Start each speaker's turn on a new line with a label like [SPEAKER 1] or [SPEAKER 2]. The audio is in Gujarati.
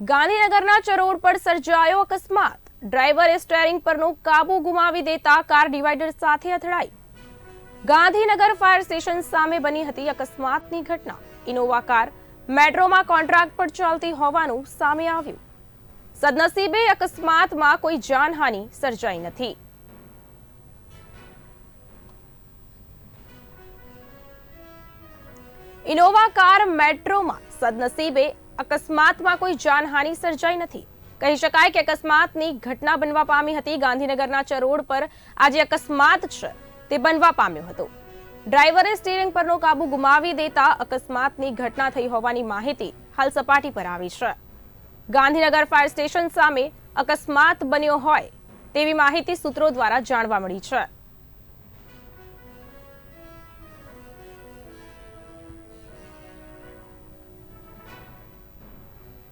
[SPEAKER 1] ગાંધીનગરના ચરોડ પર સર્જાયો અકસ્માત. ડ્રાઈવરે સ્ટેરિંગ પરનો કાબુ ગુમાવી દેતા કાર ડિવાઈડર સાથે અથડાઈ. ગાંધીનગર ફાયર સ્ટેશન સામે બની હતી અકસ્માતની ઘટના. ઇનોવા કાર મેટ્રોમાં કોન્ટ્રાક્ટ પર ચાલતી હોવાનું સામે આવ્યું. સદનસીબે અકસ્માતમાં કોઈ જાનહાનિ સર્જાઈ નથી. ઇનોવા કાર મેટ્રોમાં સદનસીબે અકસ્માતમાં કોઈ જાનહાનિ સર્જાઈ નથી. કહી શકાય કે અકસ્માતની ઘટના બનવા પામી હતી. ગાંધીનગરના ચરોડ પર આજે અકસ્માત છે તે બનવા પામ્યો હતો. ડ્રાઈવરે સ્ટીરિંગ પરનો કાબુ ગુમાવી દેતા અકસ્માતની ઘટના થઈ હોવાની માહિતી હાલ સપાટી પર આવી છે. ગાંધીનગર ફાયર સ્ટેશન સામે અકસ્માત બન્યો હોય તેવી માહિતી સૂત્રો દ્વારા જાણવા મળી છે.